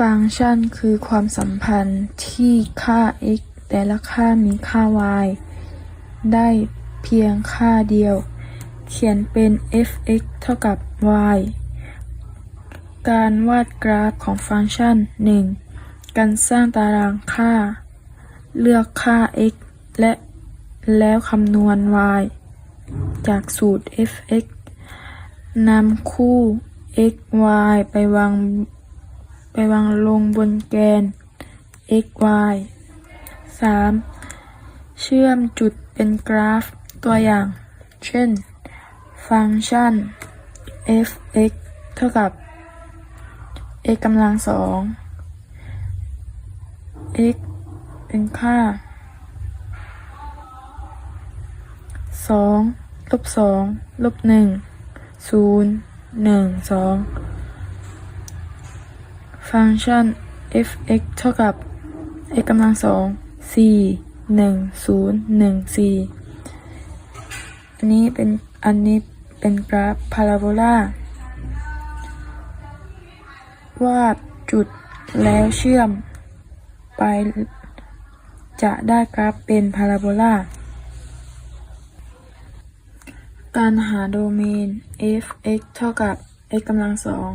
ฟังก์ชันคือความสัมพันธ์ที่ค่า x แต่ละค่ามีค่า y ได้เพียงค่าเดียว เขียนเป็น f(x) เท่ากับ y การวาดกราฟของฟังก์ชัน 1. การสร้างตารางค่า เลือกค่า x และแล้วคำนวณ y จากสูตร f(x) นำคู่ x y ไปวาง ไปวางลงบนแกน x y 3. เชื่อมจุดเป็นกราฟตัวอย่าง เช่น ฟังก์ชัน f(x) เท่ากับ x กำลังสอง x เป็นค่าสองลบสองลบหนึ่งศูนย์หนึ่งสอง ฟังก์ชัน f(x) เท่ากับ x กำลังสองสี่หนึ่งศูนย์หนึ่งสี่อันนี้เป็นอันนี้เป็นกราฟพาราโบลาวาดจุดแล้วเชื่อมไป จะได้กราฟเป็นพาราโบลาการหาโดเมน f(x) เท่ากับ x กำลังสอง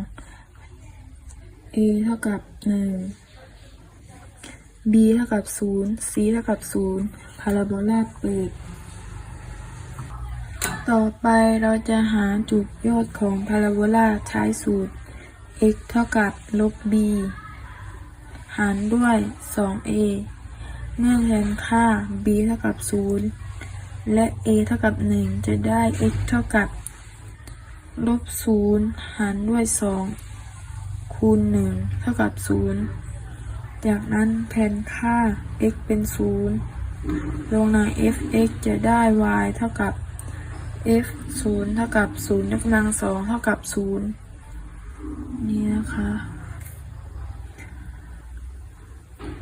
a เท่ากับหนึ่ง b เท่ากับศูนย์ c เท่ากับศูนย์พาราโบลาเปิด ต่อไปเราจะหาจุดยอดของพาราโบลาใช้สูตร x เท่ากับลบ b หารด้วย 2a เมื่อแทนค่า b เท่ากับ 0 และ a เท่ากับ 1 จะได้ x เท่ากับลบ 0 หารด้วย 2 คูณ 1 เท่ากับ 0 จากนั้นแทนค่า x เป็น 0 ลงใน f(x) จะได้ y เท่ากับ f 0 เท่ากับ0ยกกำลัง2เท่ากับ0นี่นะคะ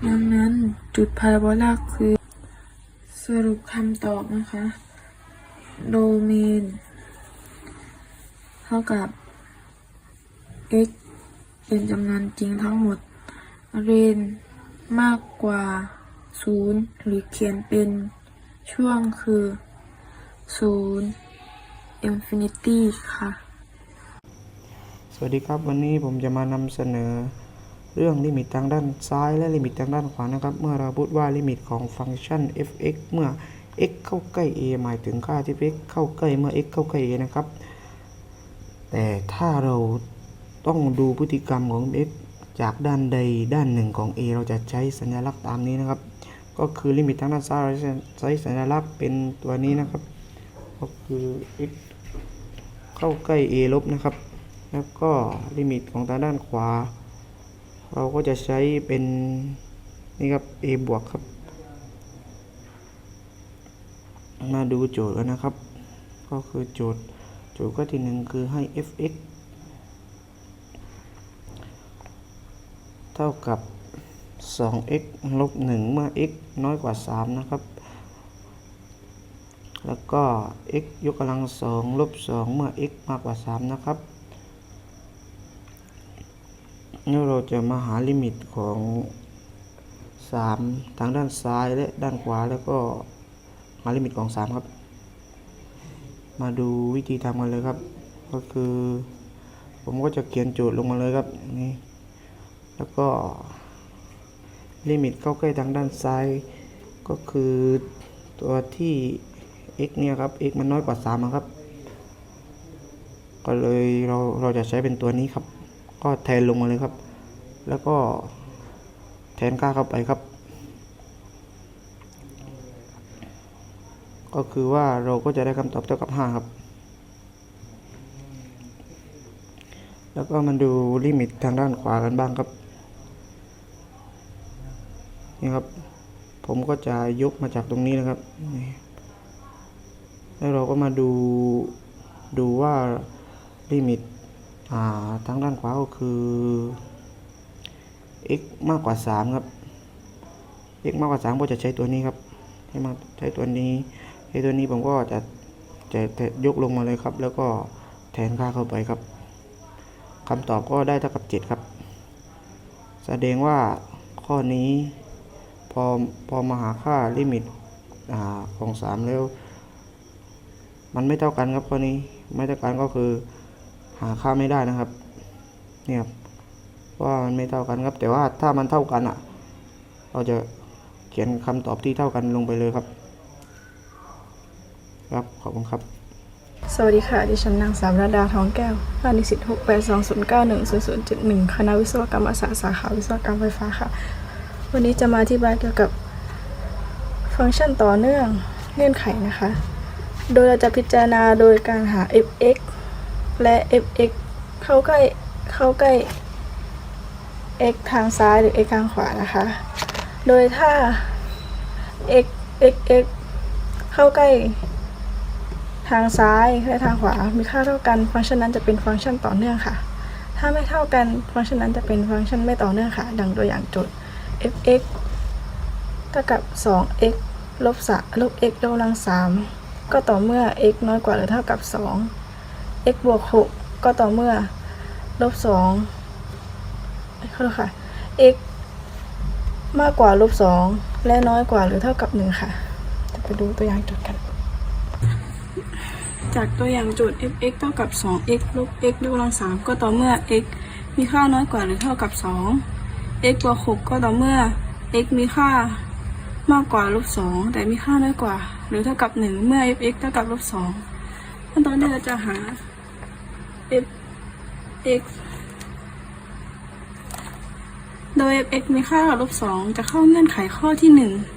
ดังนั้นจุดพาราโบลาคือ สรุปคำตอบนะคะ โดเมน เท่ากับ x เป็นจำนวนจริงทั้งหมด เรนมากกว่า 0 หรือเขียนเป็นช่วงคือ 0 infinity ค่ะ สวัสดีครับวันนี้ผมจะมานำเสนอ เรื่องลิมิตทางด้านซ้ายและลิมิตทางด้านขวานะครับ เมื่อเราพูดว่าลิมิตของฟังก์ชัน f(x) เมื่อ x เข้าใกล้ a หมายถึงค่าที่ x เข้าใกล้เมื่อ x เข้าใกล้ a นะครับ แต่ถ้าเรา ต้องดูพฤติกรรมของ x จากด้านใดด้านหนึ่งของ a เราจะใช้สัญลักษณ์ตามนี้นะครับ ก็คือลิมิตทางด้านซ้ายเราจะใช้สัญลักษณ์เป็นตัวนี้นะครับ ก็คือ x เข้าใกล้ a ลบนะครับ แล้วก็ลิมิตของทางด้านขวา เราก็จะใช้เป็นนี่ครับ a บวกครับ มาดูโจทย์กันนะครับ ก็คือโจทย์โจทย์ข้อที่หนึ่งคือให้ f(x) เท่ากับ 2x ลบ 1 เมื่อ x น้อยกว่า 3 นะครับ แล้วก็ x ยกกำลัง 2 ลบ 2 เมื่อ x มากกว่า 3 นะครับแล้วเราจะมาหาลิมิตของ 3 ทางด้านซ้ายและด้านขวาแล้วก็หาลิมิตของ 3 ครับ มาดูวิธีทำกันเลยครับ ก็คือ ผมก็จะเขียนโจทย์ลงมาเลยครับนี่ แล้วก็ลิมิตเข้าใกล้ทางด้านซ้าย ก็คือตัวที่ x เนี่ยครับ x มันน้อยกว่า3อะครับ ก็เลยเราเราจะใช้เป็นตัวนี้ครับ ก็แทนลงมาเลยครับ แล้วก็แทนค่าเข้าไปครับ ก็คือว่าเราก็จะได้คำตอบเท่ากับ 5 ครับ แล้วก็มาดูลิมิตทางด้านขวากันบ้างครับ นี่ครับ ผมก็จะยกมาจากตรงนี้นะครับ แล้วเราก็มาดูดูว่าลิมิตอ่าทางด้านขวาก็คือ x มากกว่า 3 ครับ x มากกว่า 3 ก็จะใช้ตัวนี้ครับ ให้มาใช้ตัวนี้ใช้ตัวนี้ผมก็จะจะยกลงมาเลยครับ แล้วก็แทนค่าเข้าไปครับคำตอบก็ได้เท่ากับ 7 ครับ แสดงว่าข้อนี้ อพอมาหาค่าลิมิตอของสามแล้ว มันไม่เท่ากันครับข้อนี้ไม่เท่ากันก็คือหาค่าไม่ได้นะครับ เนี่ยครับว่ามันไม่เท่ากันครับ แต่ว่าถ้ามันเท่ากันอะ เราจะเขียนคำตอบที่เท่ากันลงไปเลยครับ ครับขอบคุณครับ สวัสดีค่ะ ดิฉันนางสาวระดาทองแก้วคณะนิสิต6 8 2 0 9 1 0 0 7 1คณะวิศวกรรมศาสตร์สาขาวิศวกรรมไฟฟ้าค่ะ วันนี้จะมาอธิบายเกี่ยวกับฟังก์ชันต่อเนื่องเงื่อนไขนะคะ โดยเราจะพิจารณาโดยการหา f(x) และ f(x) เข้าใกล้เข้าใกล้ x ทางซ้ายหรือ x ทางขวานะคะ โดยถ้า x x x เข้าใกล้ทางซ้ายและทางขวา มีค่าเท่ากัน ฟังก์ชันนั้นจะเป็นฟังก์ชันต่อเนื่องค่ะ ถ้าไม่เท่ากัน ฟังก์ชันนั้นจะเป็นฟังก์ชันไม่ต่อเนื่องค่ะ ดังตัวอย่างโจทย์ f(x) เท่ากับ 2x ลบ3ลบ x ยกกำลัง 3 ก็ต่อเมื่อ x น้อยกว่าหรือเท่ากับ 2 x บวก 6 ก็ต่อเมื่อลบ2ขอโทษค่ะ x มากกว่าลบ2และน้อยกว่าหรือเท่ากับ 1 ค่ะ จะไปดูตัวอย่างโจทย์กัน จากตัวอย่างโจทย์ f(x) เท่ากับ 2x ลบ x ยกกำลัง 3 ก็ต่อเมื่อ x มีค่าน้อยกว่าหรือเท่ากับ 2 x บวก6ก็ต่อเมื่อ x มีค่ามากกว่าลบ2แต่มีค่าน้อยกว่า หรือเท่ากับ1เมื่อ f(x) เท่ากับลบ2ขั้นตอนที่เราจะหา f(x) โดย f(x) มีค่าเท่ากับลบ2จะเข้าเงื่อนไขข้อที่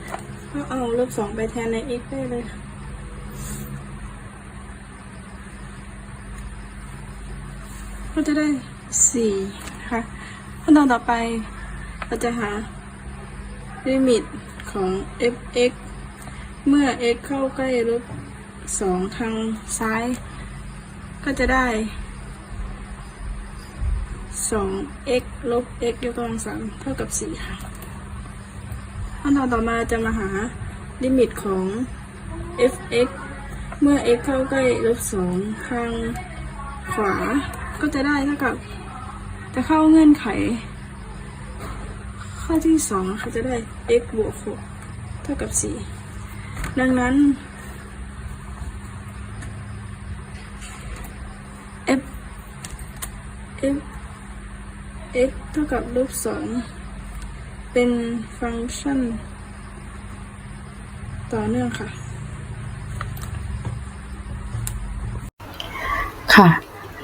1ก็เอาลบ2ไปแทนใน x ได้เลยก็จะได้สี่นะคะขั้นตอนต่อไป เราจะหาลิมิตของ f(x) เมื่อ x เข้าใกล้ลบสองทางซ้าย ก็จะได้สอง x ลบ x ยกกำลังสามเท่ากับสี่ค่ะขั้นตอนต่อมาจะมาหาลิมิตของ f(x) เมื่อ x เข้าใกล้ลบสองทางขวา ก็จะได้เท่ากับ จะเข้าเงื่อนไข ข้อที่สองนะคะจะได้ x บวกหกเท่ากับสี่ดังนั้น f f x เท่ากับลบสองเป็นฟังก์ชัน ต่อเนื่องค่ะ ค่ะ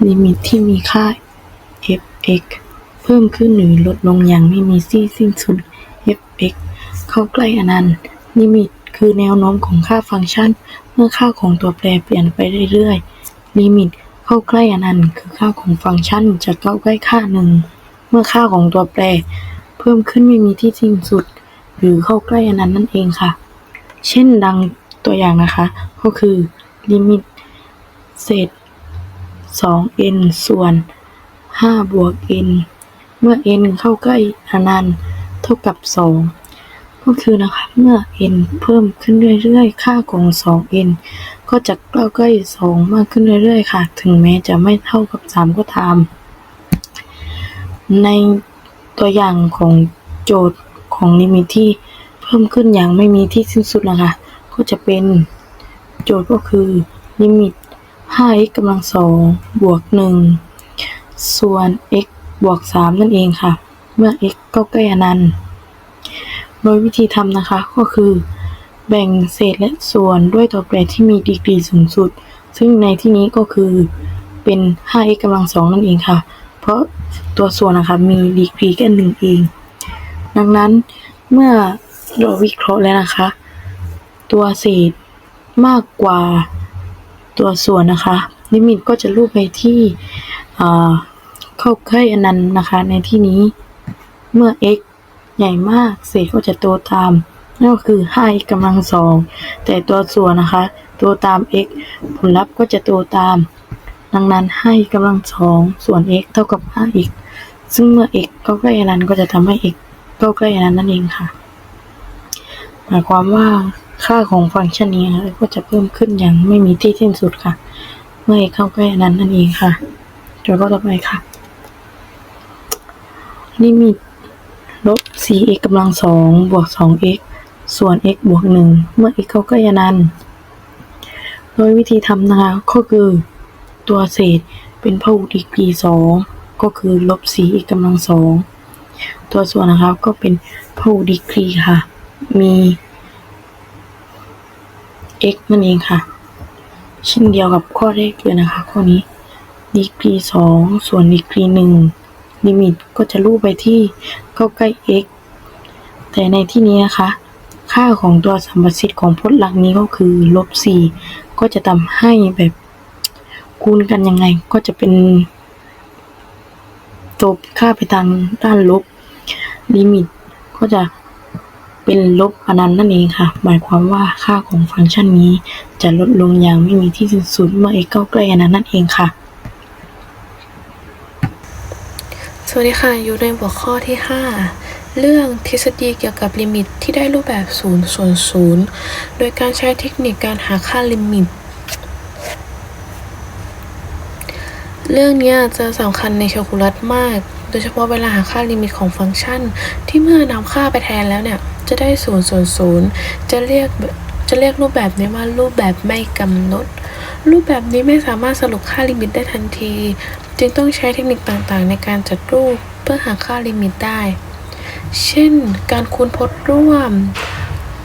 ลิมิตที่มีค่า f(x) เพิ่มขึ้นหรือลดลงอย่างไม่มีที่สิ้นสุด f(x) เข้าใกล้อนันต์ลิมิตคือแนวโน้มของค่าฟังก์ชัน เมื่อค่าของตัวแปรเปลี่ยนไปเรื่อยๆ ลิมิตเข้าใกล้อนันต์คือค่าของฟังก์ชันจะเข้าใกล้ค่าหนึ่ง เมื่อค่าของตัวแปร เพิ่มขึ้นไม่มีที่สิ้นสุด หรือเข้าใกล้อนันต์นั่นเองค่ะ เช่นดังตัวอย่างนะคะ ก็คือลิมิตเศษ 2n ส่วน 5 บวก n มื่อ n เข้าใกล้อนันต์เท่ากับ 2 ก็คือนะคะเมื่อ n เพิ่มขึ้นเรื่อยๆ ค่าของ 2n ก็จะเข้าใกล้ 2 มากขึ้นเรื่อยๆ ค่ะ ถึงแม้จะไม่เท่ากับ 3 ก็ตาม ในตัวอย่างของโจทย์ของลิมิตที่เพิ่มขึ้นอย่างไม่มีที่สิ้นสุดนะคะก็จะเป็นโจทย์ก็คือลิมิต 5x กำลังสองบวก 1 ส่วน x บวก 3 นั่นเองค่ะ เมื่อ x ก็ใกล้อนันต์โดยวิธีทำนะคะก็คือ แบ่งเศษและส่วนด้วยตัวแปรที่มีดีกรีสูงสุด ซึ่งในที่นี้ก็คือเป็น 5x กำลังสองนั่นเองค่ะ เพราะตัวส่วนนะคะมีดีกรีแค่หนึ่งเอง ดังนั้นเมื่อเราวิเคราะห์แล้วนะคะ ตัวเศษมากกว่าตัวส่วนนะคะ ลิมิตก็จะรูปไปที่ เข้าใกล้อนันต์นะคะในที่นี้ เมื่อ x ใหญ่มากเศษก็จะโตตามนั่นก็คือ 5x กำลังสองแต่ตัวส่วนนะคะโตตาม x ผลลัพธ์ก็จะโตตาม ดังนั้น 5x กำลังสองส่วน x เท่ากับ 5x ซึ่งเมื่อ x เข้าใกล้อนันต์ก็จะทำให้ x เข้าใกล้อนันต์นั่นเองค่ะ หมายความว่าค่าของฟังก์ชันนี้ก็จะเพิ่มขึ้นอย่างไม่มีที่สิ้นสุดค่ะ เมื่อ x เข้าใกล้อนันต์นั่นเองค่ะโจทย์ข้อต่อไปค่ะ ลิมิต ลบ 4x กำลังสองบวก 2x ส่วน x บวก 1 เมื่อ x เข้าใกล้อนันต์โดยวิธีทำนะคะก็คือตัวเศษเป็นพหุดีกรีสองก็คือลบ 4x กำลังสองตัวส่วนนะครับก็เป็นพหุดีกรีค่ะ มี x นั่นเองค่ะเช่นเดียวกับข้อแรกเลยนะคะ ข้อนี้ดีกรีสองส่วนดีกรีหนึ่ง ลิมิตก็จะรูปไปที่เข้าใกล้ x แต่ในที่นี้นะคะ ค่าของตัวสัมประสิทธิ์ของพจน์หลักนี้ก็คือลบสี่ก็จะทำให้แบบคูณกันยังไงก็จะเป็นตัวค่าไปทางด้านลบลิมิตก็จะเป็นลบอนันต์นั่นเองค่ะ หมายความว่าค่าของฟังก์ชันนี้จะลดลงอย่างไม่มีที่สิ้นสุดเมื่อ x เข้าใกล้อนันต์นั่นเองค่ะ ส วัสดีค่ะ อยู่ในหัวข้อที่ 5 เรื่องทฤษฎีเกี่ยวกับลิมิตที่ได้รูปแบบ0ส่วน0โดยการใช้เทคนิคการหาค่าลิมิต เรื่องนี้จะสำคัญในแคลคูลัสมาก โดยเฉพาะเวลาหาค่าลิมิตของฟังก์ชัน ที่เมื่อนำค่าไปแทนแล้วเนี่ย จะได้0ส่วน0จะเรียกจะเรียกรูปแบบนี้ว่ารูปแบบไม่กำหนด รูปแบบนี้ไม่สามารถสรุปค่าลิมิตได้ทันที จึงต้องใช้เทคนิคต่างๆ ในการจัดรูปเพื่อหาค่าลิมิตได้ เช่น การคูณพจน์ร่วม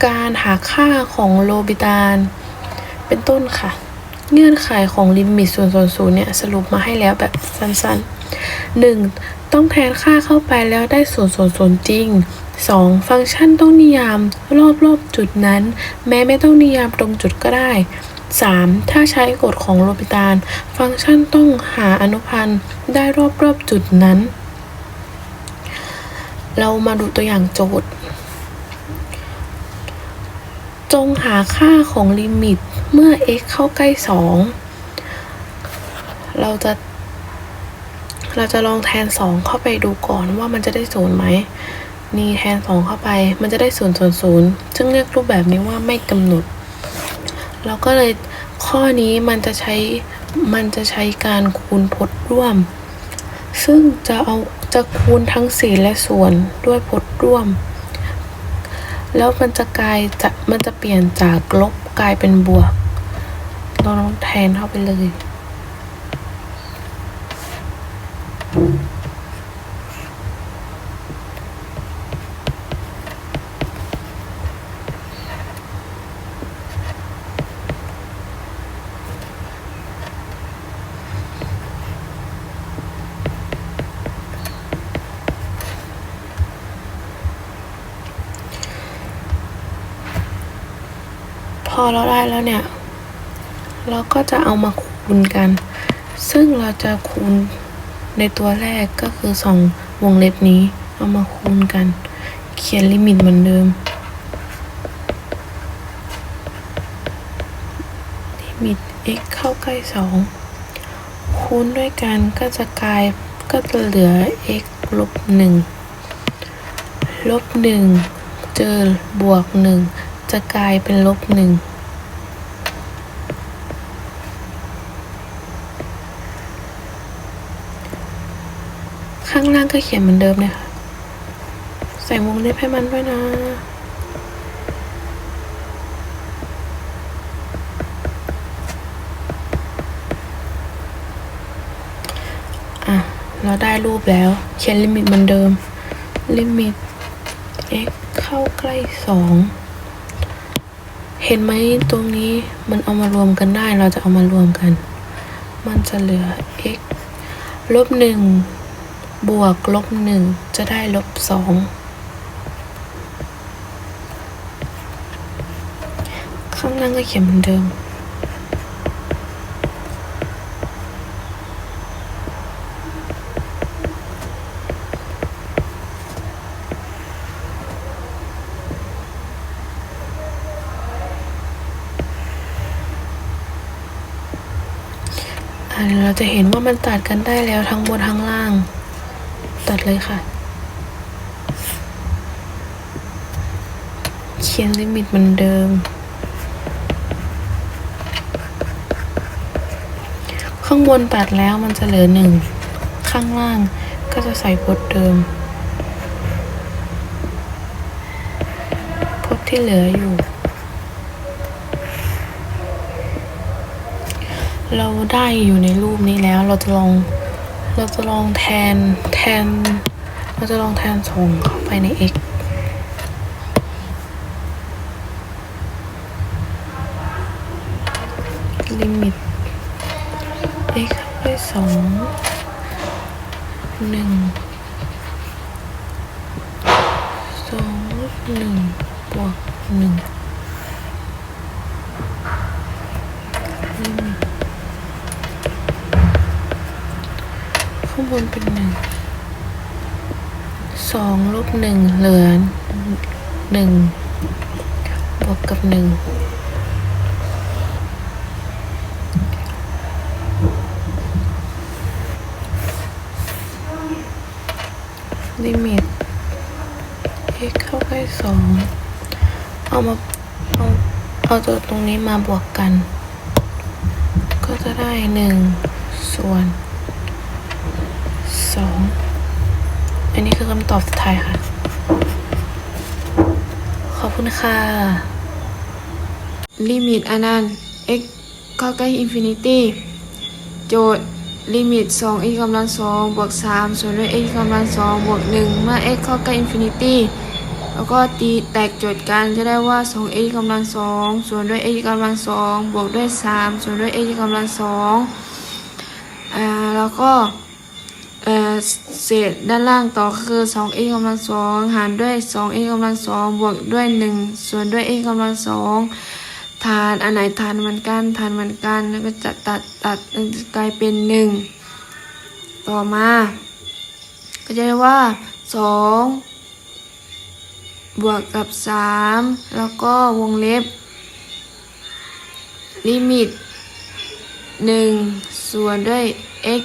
การหาค่าของโลบิตานเป็นต้นค่ะ เงื่อนไขของลิมิตส่วนส่วนศูนย์เนี่ยสรุปมาให้แล้วแบบสั้นๆ 1. ต้องแทนค่าเข้าไปแล้วได้ส่วนส่วนศูนย์จริง 2. ฟังก์ชันต้องนิยามรอบๆจุดนั้น แม้ไม่ต้องนิยามตรงจุดก็ได้ 3. ถ้าใช้กฎของโลปิตานฟังก์ชันต้องหาอนุพันธ์ได้รอบๆจุดนั้น เรามาดูตัวอย่างโจทย์ จงหาค่าของลิมิตเมื่อ x เข้าใกล้ 2 เราจะ เราจะลองแทน 2 เข้าไปดูก่อนว่ามันจะได้ศูนย์ไหมนี่แทน 2 เข้าไป มันจะได้ศูนย์ศูนย์ซึ่งเรียกรูปแบบนี้ว่าไม่กำหนด เราก็เลยข้อนี้มันจะใช้มันจะใช้การคูณพจน์ร่วม ซึ่งจะเอาจะคูณทั้งสี่และส่วนด้วยพจน์ร่วม แล้วมันจะกลายจะมันจะเปลี่ยนจากลบกลายเป็นบวกเราลองแทนเข้าไปเลย พอเราได้แล้วเนี่ย เราก็จะเอามาคูณกัน ซึ่งเราจะคูณในตัวแรกก็คือสองวงเล็บนี้ เอามาคูณกัน เขียนลิมิตเหมือนเดิม ลิมิต x เข้าใกล้ 2 คูณด้วยกันก็จะกลายก็จะเหลือ x ลบ 1 ลบ 1 เจอบวก 1 จะกลายเป็นลบ 1 ข้างล่างก็เขียนเหมือนเดิมเลยค่ะ ใส่วงเล็บให้มันด้วยนะ อะ เราได้รูปแล้ว เขียนลิมิตเหมือนเดิม ลิมิต x เข้าใกล้สองเห็นไหมตรงนี้มันเอามารวมกันได้เราจะเอามารวมกัน มันจะเหลือ x ลบหนึ่ง บวกลบหนึ่งจะได้ลบสองข้างล่างก็เขียนเหมือนเดิมอ่าเราจะเห็นว่ามันตัดกันได้แล้วทั้งบนทั้งล่าง ตัดเลยค่ะ เขียนลิมิตเหมือนเดิม ข้างบนตัดแล้วมันจะเหลือหนึ่ง ข้างล่างก็จะใส่พจน์เดิมที่เหลืออยู่ เราได้อยู่ในรูปนี้แล้วเราจะลอง เราจะลองแทนแทน เราจะลองแทนส่งเข้าไปใน x ลิมิต x เข้าไปสองหนึ่งสองหนึ่งบวกหนึ่งลิมิตข้างบ นเป็นหนึ่งสองลบหนึ่งเหลือหนึ่งบวกกับหนึ่งลิมิต x เข้าใกล้สองเอามาเอาเอาตัวตรงนี้มาบวกกัน ก็จะได้หนึ่งส่วน สองอันนี้คือคำตอบสุดท้ายค่ะ ขอบคุณค่ะ ลิมิตอนันต์ x เข้าใกล้อินฟินิตี้ โจทย์ลิมิต 2 x กำลัง2บวก3ส่วนด้วย x กำลัง2บวก1เมื่อ x เข้าใกล้อินฟินิตี้แล้วก็ตีแตกโจทย์กันจะได้ว่า 2x กำลัง2ส่วนด้วย x กำลัง2บวกด้วย 3 ส่วนด้วย x กำลัง2อ่าแล้วก็ เศษด้านล่างต่อคือ 2x กำลัง2หารด้วย 2x กำลัง2บวกด้วย 1 ส่วนด้วย x กำลัง2ฐานอันไหนฐานเหมือนกันฐานเหมือนกัน แล้วก็จะตัดตัดกลายเป็นหนึ่งต่อมา ก็จะได้ว่าสองบวกกับสามแล้วก็วงเล็บ ลิมิตหนึ่งส่วนด้วย x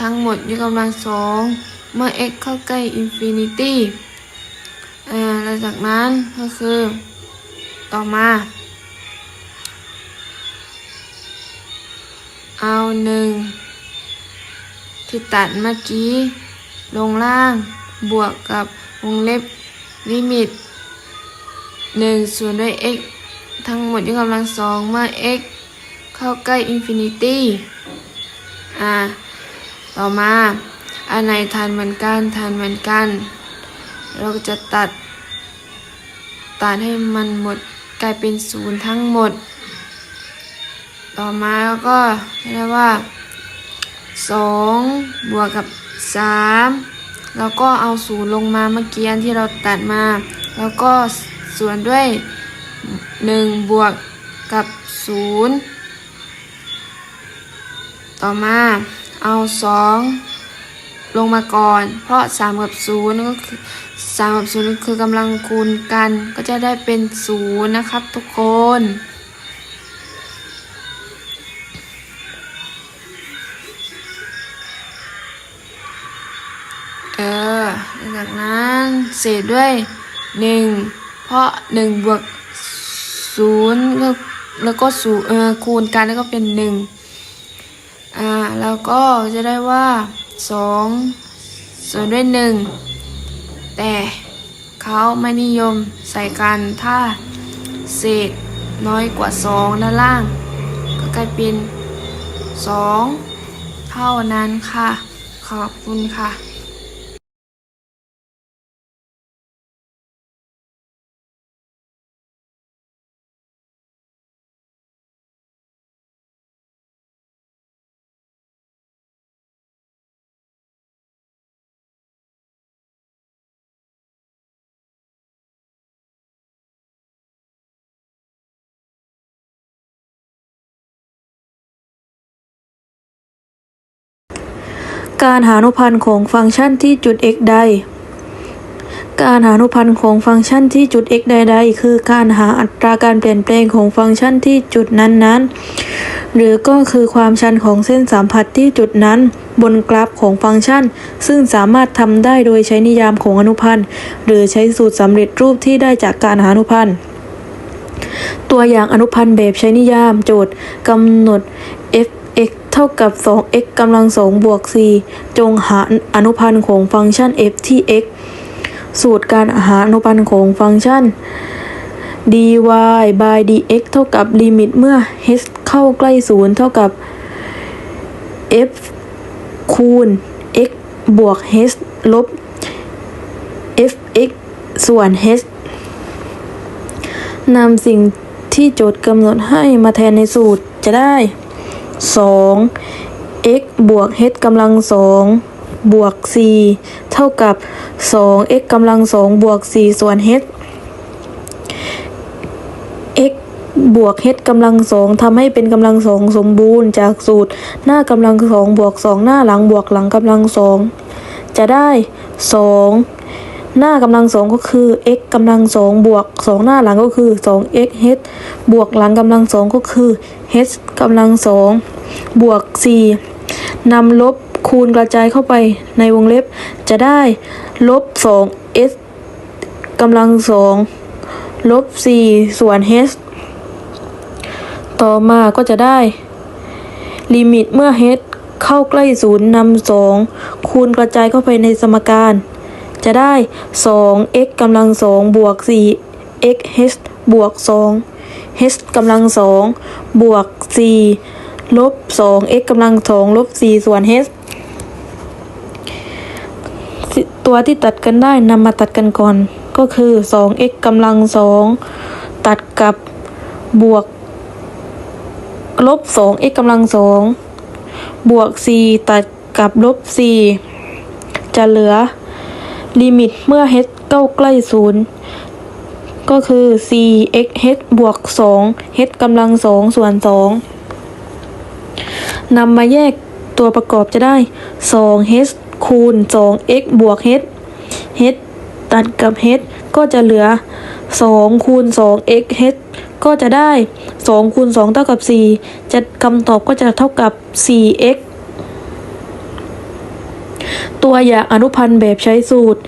ทั้งหมดยกกำลังสองเมื่อ x เข้าใกล้อินฟินิตี้อ่าแล้วจากนั้นก็คือต่อมา เอาหนึ่งที่ตัดเมื่อกี้ ลงล่างบวกกับวงเล็บลิมิตหนึ่งส่วนด้วย x ทั้งหมดยกกำลังสองเมื่อ x เข้าใกล้อินฟินิตี้อ่า ต่อมาอันไหนทานเหมือนกันทานเหมือนกัน เราจะตัด ตัดให้มันหมดกลายเป็นศูนย์ทั้งหมด ต่อมาแล้วก็เรียกว่าสองบวกกับสามแล้วก็เอาศูนย์ลงมาเมื่อกี้อันที่เราตัดมา แล้วก็ส่วนด้วยหนึ่งบวกกับศูนย์ต่อมา เอาสองลงมาก่อน เพราะสามกับศูนย์ก็คือสามกับศูนย์คือกำลังคูณกัน ก็จะได้เป็นศูนย์นะครับทุกคนเออจากนั้นเศษด้วยหนึ่งเพราะหนึ่งบวกศูนย์แล้วก็ศูนย์เออคูณกันแล้วก็เป็นหนึ่ง แล้วก็จะได้ว่าสองส่วนด้วยหนึ่งแต่เขาไม่นิยมใส่กันถ้าเศษน้อยกว่าสองด้านล่าง ก็กลายเป็นสองเท่านั้นค่ะ ขอบคุณค่ะ การหาอนุพันธ์ของฟังก์ชันที่จุด x ใด การหาอนุพันธ์ของฟังก์ชันที่จุด x ใด ๆ คือการหาอัตราการเปลี่ยนแปลงของฟังก์ชันที่จุดนั้นๆ หรือก็คือความชันของเส้นสัมผัสที่จุดนั้น บนกราฟของฟังก์ชัน ซึ่งสามารถทำได้โดยใช้นิยามของอนุพันธ์ หรือใช้สูตรสำเร็จรูปที่ได้จากการหาอนุพันธ์ตัวอย่างอนุพันธ์แบบใช้นิยามโจทย์กำหนด f เท่ากับ 2x กำลัง2บวก 4 จงหาอนุพันธ์ของฟังก์ชัน f ที่ x สูตรการหาอนุพันธ์ของฟังก์ชัน dy by dx เท่ากับลิมิตเมื่อ h เข้าใกล้ศูนย์เท่ากับ f คูณ x บวก h ลบ fx ส่วน h นำสิ่งที่โจทย์กำหนดให้มาแทนในสูตรจะได้ 2 x บวก h กำลังสองบวก 4 เท่ากับ 2 x กำลังสองบวก 4 ส่วน h x บวก h กำลังสองทำให้เป็นกำลังสองสมบูรณ์จากสูตร หน้ากำลังสองบวกสองหน้าหลังบวกหลังกำลังสองจะได้2 หน้ากำลังสองก็คือ x กำลังสองบวกสองหน้าหลังก็คือ 2x h บวกหลังกำลังสองก็คือ h กำลังสองบวก4นำลบคูณกระจายเข้าไปในวงเล็บ จะได้ลบ 2s กำลังสองลบ4ส่วน h ต่อมาก็จะได้ ลิมิตเมื่อ h เข้าใกล้ศูนย์นำสองคูณกระจายเข้าไปในสมการ จะได้ 2x กำลังสองบวก 4x h บวก 2 h กำลังสองบวก 4 ลบ 2x กำลังสองลบ 4 ส่วน h ตัวที่ตัดกันได้นำมาตัดกันก่อน ก็คือ 2x กำลังสองตัดกับบวก ลบ 2x กำลังสองบวก 4 ตัดกับลบ 4 จะเหลือ ลิมิตเมื่อ h เก้าใกล้ศูนย์ก็คือ 4x h บวก 2 h กำลังสองส่วน 2นำมาแยกตัวประกอบจะได้ 2h คูณ 2x บวก h h ตัดกับ h ก็จะเหลือ 2 คูณ 2x h ก็จะได้ 2 คูณ 2 เท่ากับ 4 จะคำตอบก็จะเท่ากับ 4x ตัวอย่างอนุพันธ์แบบใช้สูตร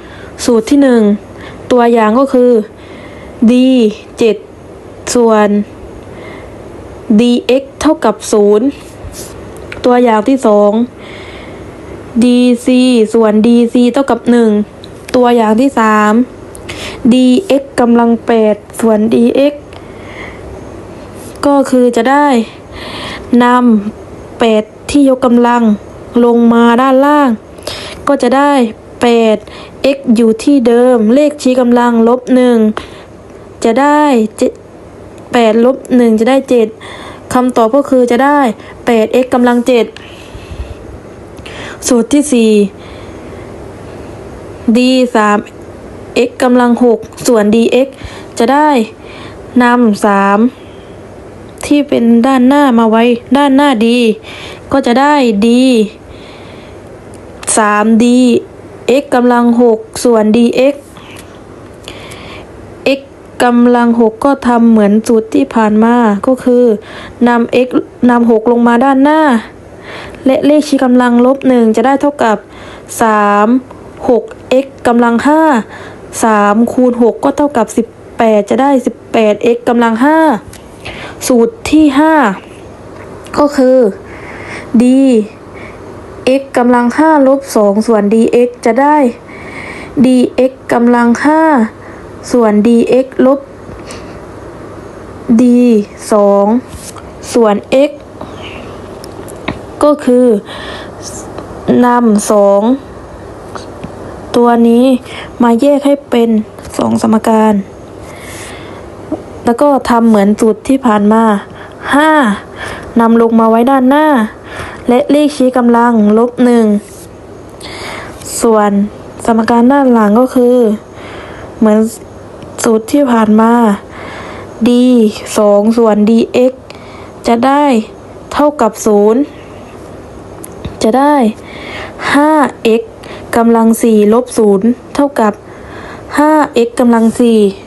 สูตรที่ 1 ตัวอย่างก็คือ d 7ส่วน dx เท่ากับ 0 ตัวอย่างที่ 2 dc ส่วน dc เท่ากับ 1 ตัวอย่างที่ 3 dx กำลัง 8 ส่วน dx ก็คือจะได้นำ8ที่ยกกำลังลงมาด้านล่าง ก็จะได้ 8 x อยู่ที่เดิม เลขชี้กำลังลบ1จะได้8ลบ1จะได้ 7คำตอบก็คือจะได้ 8x กำลัง 7 สูตรที่ 4 d 3 x กำลัง 6 ส่วน dx จะได้นำ3ที่เป็นด้านหน้ามาไว้ด้านหน้า d ก็จะได้ d 3 d x กำลัง 6 ส่วน dx x กำลัง 6 ก็ทำเหมือนสูตรที่ผ่านมา ก็คือนำ x นำ6ลงมาด้านหน้า และเลขชี้กำลังลบ 1 จะได้เท่ากับ 3 6 x กำลัง 5 3 คูณ 6 ก็เท่ากับ 18 จะได้ 18 x กำลัง 5 สูตรที่ 5 ก็คือ d x กำลัง5ลบ2ส่วน dx จะได้ dx กำลัง5ส่วน dx ลบ d 2ส่วน x ก็คือนำสองตัวนี้มาแยกให้เป็นสองสมการ แล้วก็ทำเหมือนสูตรที่ผ่านมา 5นำลงมาไว้ด้านหน้า และเลขชี้กำลังลบหนึ่งส่วนสมการด้านหลังก็คือ เหมือนสูตรที่ผ่านมา d 2 ส่วน dx จะได้เท่ากับ 0 จะได้ 5x กำลัง 4 ลบ 0 เท่ากับ 5x กำลัง 4